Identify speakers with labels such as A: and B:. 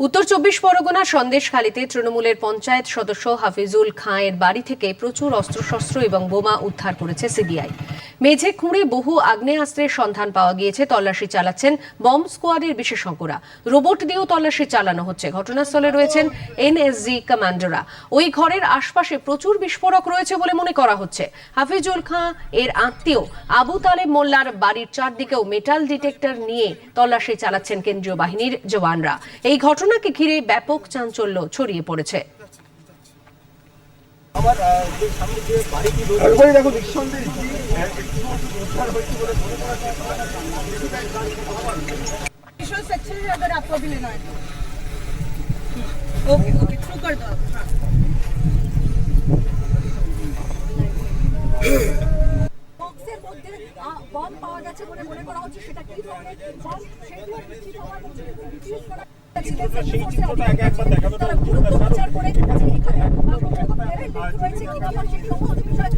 A: উত্তর চব্বিশ পরগনা সন্দেশখালীতে তৃণমূলের পঞ্চায়েত সদস্য হাফিজুল খাঁয়ের বাড়ি থেকে প্রচুর অস্ত্রশস্ত্র এবং বোমা উদ্ধার করেছে সিবিআই। মেঝে খুঁড়ে বহু আগ্নেয়াস্ত্রের সন্ধান পাওয়া গিয়েছে। তল্লাশি চালাচ্ছেন বম্ব স্কোয়াডের বিশেষজ্ঞরা। রোবট দিয়েও তল্লাশি চালানো হচ্ছে। ঘটনাস্থলে রয়েছেন এনএসজি কমান্ডোরা ওই ঘরের আশপাশে প্রচুর বিস্ফোরক রয়েছে বলে মনে করা হচ্ছে। হাফিজুল খাঁ এর আত্মীয় আবু তালেব মোল্লার বাড়ির চারদিকেও মেটাল ডিটেক্টর নিয়ে তল্লাশি চালাচ্ছেন কেন্দ্রীয় বাহিনীর জওয়ানরা। এই ঘটনাকে ঘিরে ব্যাপক চাঞ্চল্য ছড়িয়ে পড়েছে।
B: আমার যে সামনে যে বাড়িটি রয়েছে
C: একবারই দেখো নিঃসন্দেহে
B: উদ্ধার হয়েছে বলে মনে করা হচ্ছে।
D: विजुअल सेक्शन है अगर आपको भी लेना है तो ओके ओके थ्रू कर दो आप हाँ বক্সের মধ্যে বম পাওয়া গেছে বলে মনে করা হচ্ছে সেটা কি ধরনের বম সেগুলো নিশ্চিত হওয়ার জন্য ডিফিউজ করা সেই চিত্রটা আগে একবার দেখাবে তারা গুরুত্ব বিচার করে যে এখানে আক্রমণ রয়েছে কিনা বা সেই সমস্ত বিষয়